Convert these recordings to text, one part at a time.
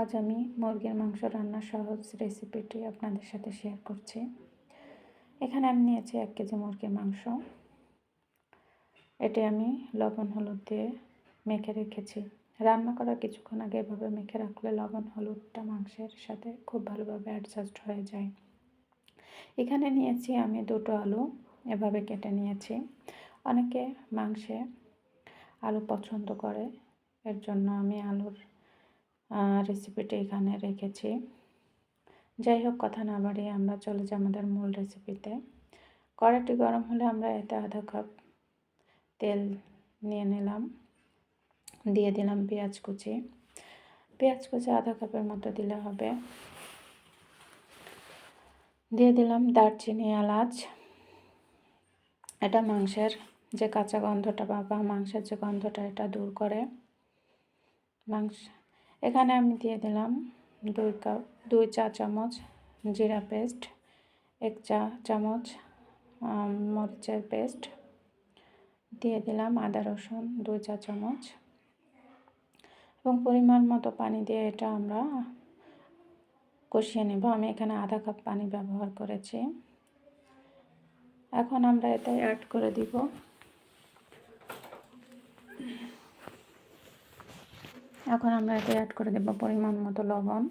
আজ আমি মুরগির মাংস রান্নার সহজ রেসিপিটি আপনাদের সাথে শেয়ার করছি। এখানে আমি নিয়েছি এক কেজি মুরগির মাংস। এটি আমি লবণ, হলুদ দিয়ে মেখে রেখেছি। রান্না করার কিছুক্ষণ আগে এভাবে মেখে রাখলে লবণ, হলুদটা মাংসের সাথে খুব ভালোভাবে অ্যাডজাস্ট হয়ে যায়। এখানে নিয়েছি আমি দুটো আলু, এভাবে কেটে নিয়েছি। অনেকে মাংসে আলু পছন্দ করে, এর জন্য আমি আলুর রেসিপিটি এখানে রেখেছি। যাই হোক, কথা না বাড়িয়ে আমরা চলে যাই আমাদের মূল রেসিপিতে কড়াইটি গরম হলে আমরা এতে আধা কাপ তেল নিয়ে নিলাম। দিয়ে দিলাম পেঁয়াজ কুচি। পেঁয়াজ কুচি আধা কাপের মতো দিলে হবে। দিয়ে দিলাম দারচিনি এলাচ। এটা মাংসের যে কাঁচা গন্ধটা বা মাংসের যে গন্ধটা, এটা দূর করে। মাংস এখানে আমি দিয়ে দিলাম দুই কাপ, দুই চা চামচ জিরা পেস্ট, এক চা চামচ মরিচের পেস্ট। দিয়ে দিলাম আদা রসুন দুই চা চামচ। এবং পরিমাণ মতো পানি দিয়ে এটা আমরা কষিয়ে নেব। আমি এখানে আধা কাপ পানি ব্যবহার করেছি। এখন আমরা এটাই অ্যাড করে দিব। এখন আমরা এতে অ্যাড করে দেবো পরিমাণ মতো লবণ।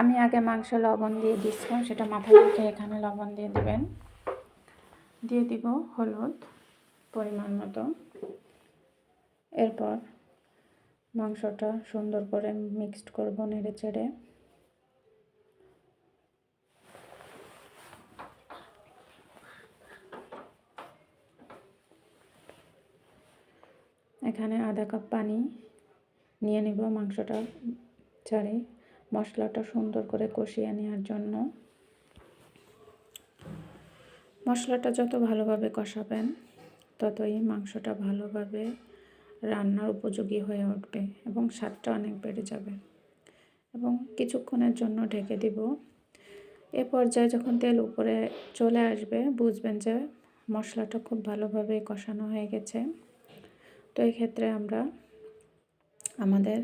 আমি আগে মাংস লবণ দিয়ে দিচ্ছিলাম সেটা মাথায় রেখে এখানে লবণ দিয়ে দেবেন। দিয়ে দিব হলুদ পরিমাণ মতো। এরপর মাংসটা সুন্দর করে মিক্সড করব নেড়ে চেড়ে এখানে আধা কাপ পানি নিয়ে নেব মাংসটা ছাড়ে মশলাটা সুন্দর করে কষিয়ে নেওয়ার জন্য। মশলাটা যত ভালোভাবে কষাবেন, ততই মাংসটা ভালোভাবে রান্নার উপযোগী হয়ে উঠবে এবং স্বাদটা অনেক বেড়ে যাবে। এবং কিছুক্ষণের জন্য ঢেকে দিব। এ পর্যায়ে যখন তেল উপরে চলে আসবে, বুঝবেন যে মশলাটা খুব ভালোভাবে কষানো হয়ে গেছে। তো এক্ষেত্রে আমরা আমাদের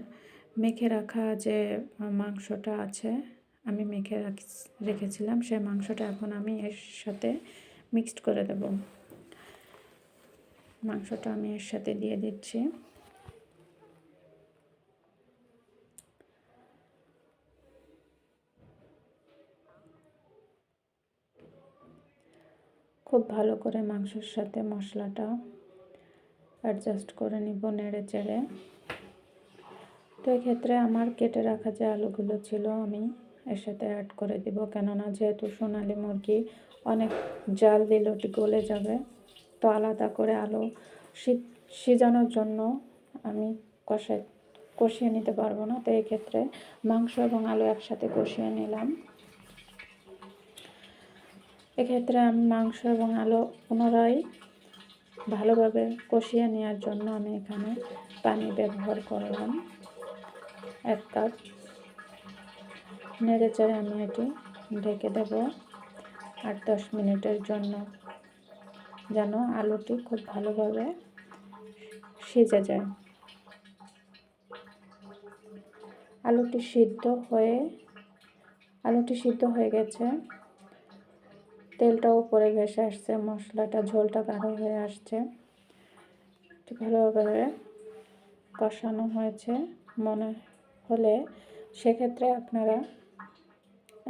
মেখে রাখা যে মাংসটা আছে, আমি মেখে রেখেছিলাম, সেই মাংসটা এখন আমি এর সাথে মিক্সড করে দেব। মাংসটা আমি এর সাথে দিয়ে দিচ্ছি। খুব ভালো করে মাংসের সাথে মশলাটা অ্যাডজাস্ট করে নিব নেড়ে চেড়ে তো এক্ষেত্রে আমার কেটে রাখা যে আলুগুলো ছিল আমি এর সাথে অ্যাড করে দিব। কেননা যেহেতু সোনালি মুরগি অনেক জাল দিলে ওটি গলে যাবে, তো আলাদা করে আলু সিজানোর জন্য আমি কষাই, কষিয়ে নিতে পারব না। তো এক্ষেত্রে মাংস এবং আলু একসাথে কষিয়ে নিলাম। এক্ষেত্রে আমি মাংস এবং আলু পুনরায় ভালোভাবে কষিয়ে নেওয়ার জন্য আমি এখানে পানি ব্যবহার করলাম। এক কাপ নেড়ে চেড়ে আমি এটি ঢেকে দেব আট দশ মিনিটের জন্য, যেন আলুটি খুব ভালোভাবে সিজে যায়। আলুটি সিদ্ধ হয়ে, আলুটি সিদ্ধ হয়ে গেছে। তেলটা উপরে ভেসে আসছে, মশলাটা, ঝোলটা গাঢ় হয়ে আসছে। ভালোভাবে কষানো হয়েছে, মনে হলে সেক্ষেত্রে আপনারা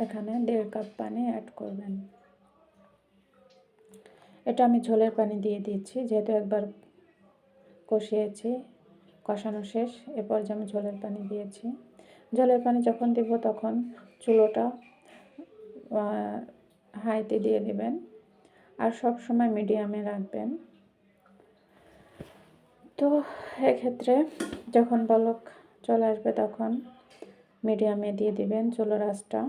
এখানে দেড় কাপ পানি অ্যাড করবেন। এটা আমি ঝোলের পানি দিয়ে দিচ্ছি, যেহেতু একবার কষিয়েছি, কষানো শেষ এরপর যে আমি ঝোলের পানি দিয়েছি। ঝোলের পানি যখন দিব তখন চুলোটা হাইতে দিয়ে দিবেন আর সব সময় মিডিয়ামে রাখবেন। তো এক্ষেত্রে যখন বলক চলে আসবে তখন। মিডিয়ামে দিয়ে দিবেন চুলোর আঁচটা।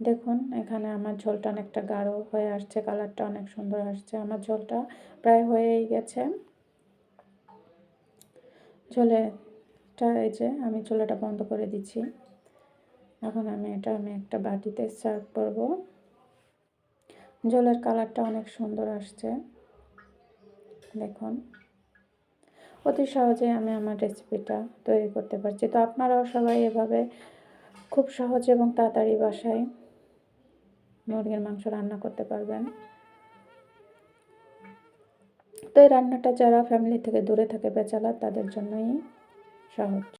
দেখুন, এখানে আমার ঝোলটা অনেকটা গাঢ় হয়ে আসছে, কালারটা অনেক সুন্দর আসছে। আমার ঝোলটা প্রায় হয়েই গেছে। ঝোলেটা এই যে আমি চুলাটা বন্ধ করে দিচ্ছি। এখন আমি এটা, আমি একটা বাটিতে সার্ভ করব। জলের কালারটা অনেক সুন্দর আসছে। দেখুন। অতি সহজে আমি আমার রেসিপিটা তৈরি করতে পারছি। তো আপনারাও সবাই এভাবে খুব সহজ এবং তাড়াতাড়ি বাসায় মুরগির মাংস রান্না করতে পারবেন। তো এই রান্নাটা যারা ফ্যামিলি থেকে দূরে থাকে বেচালা তাদের জন্যই সহজ।